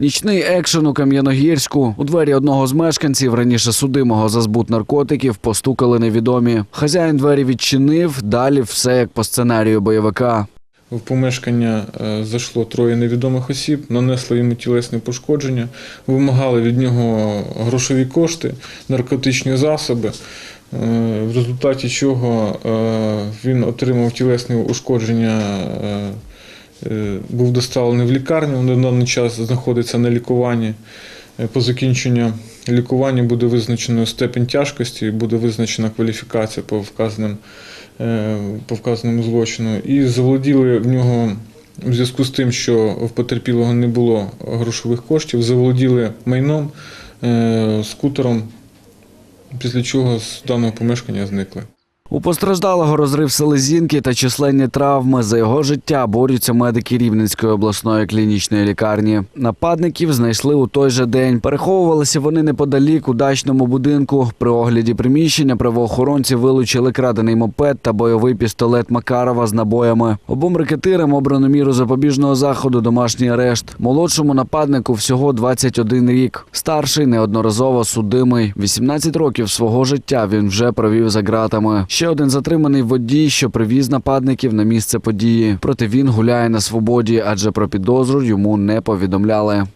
Нічний екшен у Кам'яногірську. У двері одного з мешканців, раніше судимого за збут наркотиків, постукали невідомі. Хазяїн двері відчинив. Далі все як по сценарію бойовика. В помешкання е, зайшло троє невідомих осіб, нанесли йому тілесні пошкодження, вимагали від нього грошові кошти, наркотичні засоби, е, в результаті чого е, він отримав тілесні ушкодження, був доставлений в лікарню, на даний час знаходиться на лікуванні. Е, По закінченню лікування буде визначено степень тяжкості, буде визначена кваліфікація по вказаним е, по вказаному злочину. І заволоділи в нього в зв'язку з тим, що в потерпілого не було грошових коштів, заволоділи майном, е, скутером, після чого з даного помешкання зникли. У постраждалого розрив селезінки та численні травми. За його життя борються медики Рівненської обласної клінічної лікарні. Нападників знайшли у той же день. Переховувалися вони неподалік у дачному будинку. При огляді приміщення правоохоронці вилучили крадений мопед та бойовий пістолет Макарова з набоями. Обом рекетирам обрано міру запобіжного заходу домашній арешт. Молодшому нападнику всього 21 рік. Старший неодноразово судимий. 18 років свого життя він вже провів за ґратами. Ще один затриманий водій, що привіз нападників на місце події. Проте він гуляє на свободі, адже про підозру йому не повідомляли.